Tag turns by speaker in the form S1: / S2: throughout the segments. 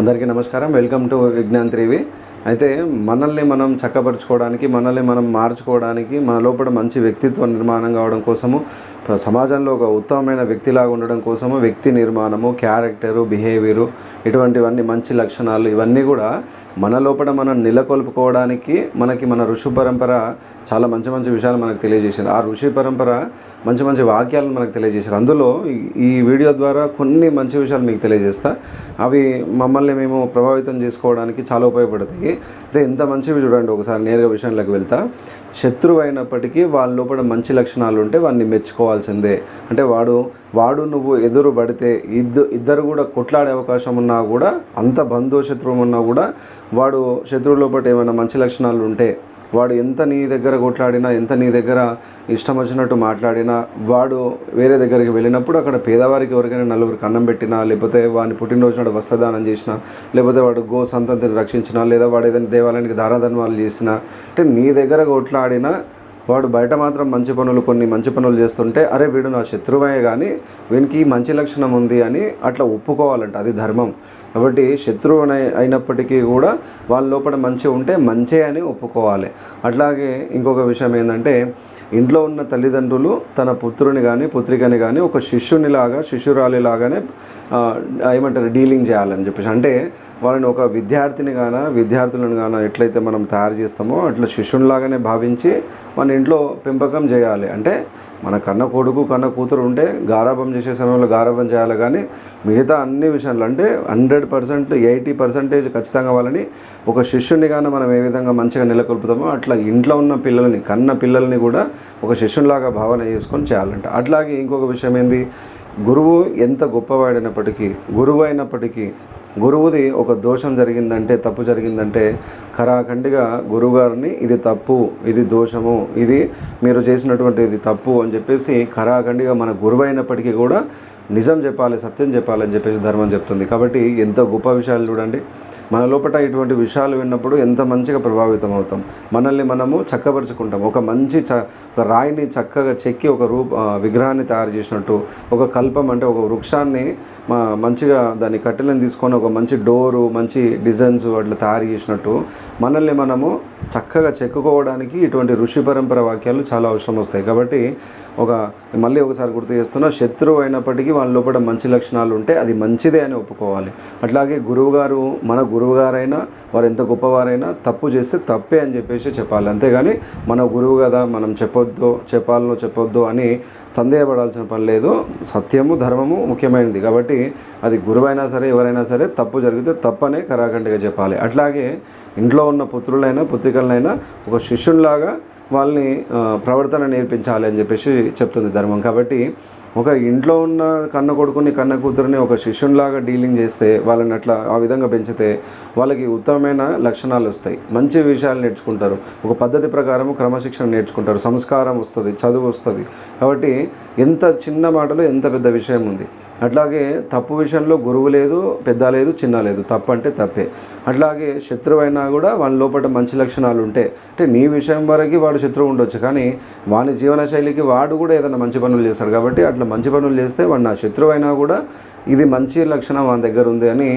S1: అందరికీ నమస్కారం. Welcome to Vignan త్రివి అయితే మనల్ని మనం చక్కపరుచుకోవడానికి మనల్ని మనం మార్చుకోవడానికి మన లోపల మంచి వ్యక్తిత్వ నిర్మాణం కావడం కోసము సమాజంలో ఒక ఉత్తమమైన వ్యక్తిలాగా ఉండడం కోసము వ్యక్తి నిర్మాణము క్యారెక్టరు బిహేవియరు ఇటువంటివన్నీ మంచి లక్షణాలు ఇవన్నీ కూడా మన లోపల మనం నెలకొల్పుకోవడానికి మనకి మన ఋషి పరంపర చాలా మంచి మంచి విషయాలు మనకు తెలియజేశారు ఆ ఋషి పరంపర మంచి మంచి వాక్యాలను మనకు తెలియజేశారు అందులో ఈ వీడియో ద్వారా కొన్ని మంచి విషయాలు మీకు తెలియజేస్తా. అవి మమ్మల్ని మేము ప్రభావితం చేసుకోవడానికి చాలా ఉపయోగపడతాయి. అయితే ఎంత మంచివి చూడండి ఒకసారి నేరుగా విషయంలోకి వెళ్తా. శత్రువు అయినప్పటికీ వాళ్ళ లోపల మంచి లక్షణాలు ఉంటే వాడిని మెచ్చుకోవాల్సిందే. అంటే వాడు వాడు నువ్వు ఎదురు పడితే ఇద్దరు ఇద్దరు కూడా కొట్లాడే అవకాశం ఉన్నా కూడా అంత బంధువు శత్రువు ఉన్నా కూడా వాడు శత్రువు లోపల ఏమైనా మంచి లక్షణాలు ఉంటే వాడు ఎంత నీ దగ్గర కొట్లాడినా ఎంత నీ దగ్గర ఇష్టం వచ్చినట్టు మాట్లాడినా వాడు వేరే దగ్గరికి వెళ్ళినప్పుడు అక్కడ పేదవారికి ఎవరికైనా నలుగురికి అన్నం పెట్టినా లేకపోతే వాడిని పుట్టినరోజు నాడు వస్త్రదానం చేసినా లేకపోతే వాడు గో సంతతిని రక్షించినా లేదా వాడు ఏదైనా దేవాలయానికి దారాధర్మాలు చేసినా అంటే నీ దగ్గర కొట్లాడినా వాడు బయట మాత్రం మంచి పనులు కొన్ని మంచి పనులు చేస్తుంటే అరే వీడు నా శత్రువే కానీ వీనికి మంచి లక్షణం ఉంది అని అట్లా ఒప్పుకోవాలంట. అది ధర్మం. కాబట్టి శత్రువు అయినప్పటికీ కూడా వాళ్ళ లోపల మంచి ఉంటే మంచే అని ఒప్పుకోవాలి. అట్లాగే ఇంకొక విషయం ఏంటంటే ఇంట్లో ఉన్న తల్లిదండ్రులు తన పుత్రుని కానీ పుత్రికని కానీ ఒక శిష్యునిలాగా శిష్యురాలిలాగానే ఏమంటారు డీలింగ్ చేయాలని చెప్పేసి. అంటే వాళ్ళని ఒక విద్యార్థిని గాన విద్యార్థులను గాన ఎట్లయితే మనం తయారు చేస్తామో అట్లా శిష్యునిలాగానే భావించి మన ఇంట్లో పెంపకం చేయాలి. అంటే మన కన్న కొడుకు కన్న కూతురు ఉంటే గారాబం చేసే సమయంలో గారాబం చేయాలి కానీ మిగతా అన్ని విషయాలు అంటే హండ్రెడ్ పర్సెంట్ ఎయిటీ పర్సెంటేజ్ ఖచ్చితంగా వాళ్ళని ఒక శిష్యుని కానీ మనం ఏ విధంగా మంచిగా నెలకొల్పుతామో అట్లా ఇంట్లో ఉన్న పిల్లల్ని కన్న పిల్లల్ని కూడా ఒక శిష్యునిలాగా భావన చేసుకొని చేయాలంట. అట్లాగే ఇంకొక విషయం ఏంది? గురువు ఎంత గొప్పవాడైనప్పటికీ గురువు అయినప్పటికీ గురువుది ఒక దోషం జరిగిందంటే తప్పు జరిగిందంటే కరాఖండిగా గురువుగారిని ఇది తప్పు ఇది దోషము ఇది మీరు చేసినటువంటి ఇది తప్పు అని చెప్పేసి ఖరాఖండిగా మన గురువైనప్పటికీ కూడా నిజం చెప్పాలి సత్యం చెప్పాలి అని చెప్పేసి ధర్మం చెప్తుంది. కాబట్టి ఎంత గొప్ప విషయాలు చూడండి. మన లోపల ఇటువంటి విషయాలు విన్నప్పుడు ఎంత మంచిగా ప్రభావితం అవుతాం. మనల్ని మనము చక్కపరుచుకుంటాం. ఒక మంచి చ ఒక రాయిని చక్కగా చెక్కి ఒక రూప విగ్రహాన్ని తయారు చేసినట్టు ఒక కల్పం అంటే ఒక వృక్షాన్ని మా మంచిగా దాని కట్టెలను తీసుకొని ఒక మంచి డోరు మంచి డిజైన్స్ అట్లా తయారు చేసినట్టు మనల్ని మనము చక్కగా చెక్కుకోవడానికి ఇటువంటి ఋషి పరంపర వాక్యాలు చాలా అవసరం వస్తాయి. కాబట్టి ఒక మళ్ళీ ఒకసారి గుర్తు చేస్తున్నా శత్రువు అయినప్పటికీ వాళ్ళ లోపల మంచి లక్షణాలు ఉంటే అది మంచిదే అని ఒప్పుకోవాలి. అట్లాగే గురువుగారు మన గురువుగారైనా వారు ఎంత గొప్పవారైనా తప్పు చేస్తే తప్పే అని చెప్పేసి చెప్పాలి. అంతేగాని మన గురువు కదా మనం చెప్పొద్దు చెప్పాలనో చెప్పొద్దు అని సందేహపడాల్సిన పని లేదు. సత్యము ధర్మము ముఖ్యమైనది. కాబట్టి అది గురువైనా సరే ఎవరైనా సరే తప్పు జరిగితే తప్పనే కరాఖండిగా చెప్పాలి. అట్లాగే ఇంట్లో ఉన్న పుత్రులైనా పుత్రికలనైనా ఒక శిష్యునిలాగా వాళ్ళని ప్రవర్తన నేర్పించాలి అని చెప్పేసి చెప్తుంది ధర్మం. కాబట్టి ఒక ఇంట్లో ఉన్న కన్న కొడుకుని కన్న కూతురుని ఒక శిష్యునిలాగా డీలింగ్ చేస్తే వాళ్ళని అట్లా ఆ విధంగా పెంచితే వాళ్ళకి ఉత్తమమైన లక్షణాలు వస్తాయి. మంచి విషయాలు నేర్చుకుంటారు. ఒక పద్ధతి ప్రకారం క్రమశిక్షణ నేర్చుకుంటారు. సంస్కారం వస్తుంది చదువు వస్తుంది. కాబట్టి ఎంత చిన్న మాటలో ఎంత పెద్ద విషయం ఉంది. అట్లాగే తప్పు విషయంలో గురువు లేదు పెద్ద లేదు చిన్న లేదు. తప్పు అంటే తప్పే. అట్లాగే శత్రువైనా కూడా వాని లోపల మంచి లక్షణాలు ఉంటే అంటే నీ విషయం వరకు వాడు శత్రువు ఉండొచ్చు. కానీ వాని జీవన శైలికి వాడు కూడా ఏదైనా మంచి పనులు చేస్తాడు కాబట్టి అట్లా మంచి పనులు చేస్తే వాడు నా శత్రువు అయినా కూడా ఇది మంచి లక్షణం వాని దగ్గర ఉంది అని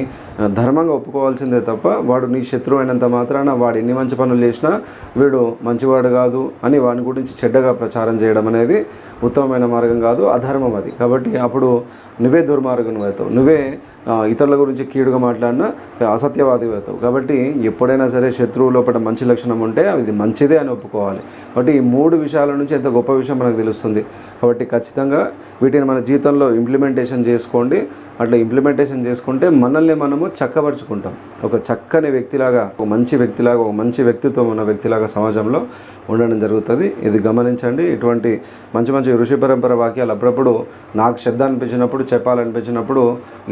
S1: ధర్మంగా ఒప్పుకోవాల్సిందే తప్ప వాడు నీ శత్రువు అయినంత మాత్రాన వాడు ఎన్ని మంచి పనులు చేసినా వీడు మంచివాడు కాదు అని వాని గురించి చెడ్డగా ప్రచారం చేయడం అనేది ఉత్తమమైన మార్గం కాదు అధర్మం అది. కాబట్టి అప్పుడు నువ్వే దుర్మార్గం అవుతావు. నువ్వే ఇతరుల గురించి కీడుగా మాట్లాడినా అసత్యవాది అవుతావు. కాబట్టి ఎప్పుడైనా సరే శత్రువు లోపల మంచి లక్షణం ఉంటే అది మంచిదే అని ఒప్పుకోవాలి. కాబట్టి ఈ మూడు విషయాల నుంచి ఎంత గొప్ప విషయం మనకు తెలుస్తుంది. కాబట్టి ఖచ్చితంగా వీటిని మన జీవితంలో ఇంప్లిమెంటేషన్ చేసుకోండి. అట్లా ఇంప్లిమెంటేషన్ చేసుకుంటే మనల్ని మనము చక్కపరుచుకుంటాం. ఒక చక్కని వ్యక్తిలాగా ఒక మంచి వ్యక్తిలాగా ఒక మంచి వ్యక్తిత్వం ఉన్న వ్యక్తిలాగా సమాజంలో ఉండడం జరుగుతుంది. ఇది గమనించండి. ఇటువంటి మంచి మంచి ఋషి పరంపర వాక్యాలు అప్పుడప్పుడు నాకు శ్రద్ధ అనిపించినప్పుడు చెప్పాలనిపించినప్పుడు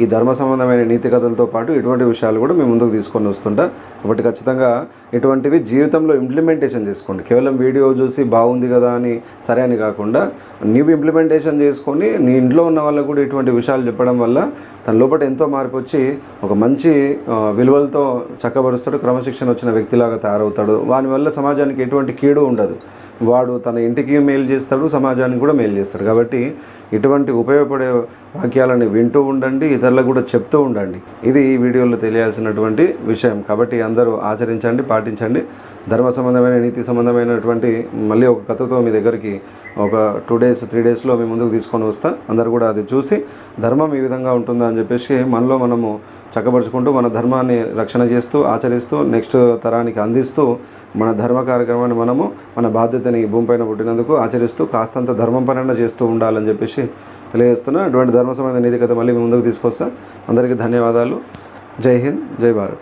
S1: ఈ ధర్మ సంబంధమైన నీతి కథలతో పాటు ఇటువంటి విషయాలు కూడా మేము ముందుకు తీసుకొని వస్తుంటా. కాబట్టి ఖచ్చితంగా ఇటువంటివి జీవితంలో ఇంప్లిమెంటేషన్ చేసుకోండి. కేవలం వీడియో చూసి బాగుంది కదా అని సరే అని కాకుండా నీవు ఇంప్లిమెంటేషన్ చేసుకొని నీ ఇంట్లో ఉన్న వాళ్ళకు కూడా ఇటువంటి విషయాలు చెప్పడం వల్ల తన లోపల ఎంతో మార్పు వచ్చి ఒక మంచి విలువలతో చక్కబరుస్తాడు క్రమశిక్షణ వచ్చిన వ్యక్తిలాగా తయారవుతాడు. వాని వల్ల సమాజానికి ఎటువంటి కీడు ఉండదు. వాడు తన ఇంటికి మేలు చేస్తాడు సమాజానికి కూడా మేలు చేస్తాడు. కాబట్టి ఇటువంటి ఉపయోగపడే వాక్యాలను వింటూ ఉండండి ఇతరులకు కూడా చెప్తూ ఉండండి. ఇది ఈ వీడియోలో తెలియాల్సినటువంటి విషయం. కాబట్టి అందరూ ఆచరించండి పాటించండి. ధర్మ సంబంధమైన నీతి సంబంధమైనటువంటి మళ్ళీ ఒక కథతో మీ దగ్గరికి ఒక టూ డేస్ త్రీ డేస్లో మీ ముందుకు తీసుకొని వస్తా. అందరు కూడా అది చూసి ధర్మం ఈ విధంగా ఉంటుందా అని చెప్పేసి మనలో మనము చక్కబరుచుకుంటూ మన ధర్మాన్ని రక్షణ చేస్తూ ఆచరిస్తూ నెక్స్ట్ తరానికి అందిస్తూ మన ధర్మ కార్యక్రమాన్ని మనము మన బాధ్యతని భూమిపైన పుట్టినందుకు ఆచరిస్తూ కాస్తంత ధర్మం పనైనా చేస్తూ ఉండాలని చెప్పేసి తెలియజేస్తున్నా. అటువంటి ధర్మ సంబంధ నీతి కథ మళ్ళీ ముందుకు తీసుకొస్తా. అందరికీ ధన్యవాదాలు. జై హింద్ జై భారత్.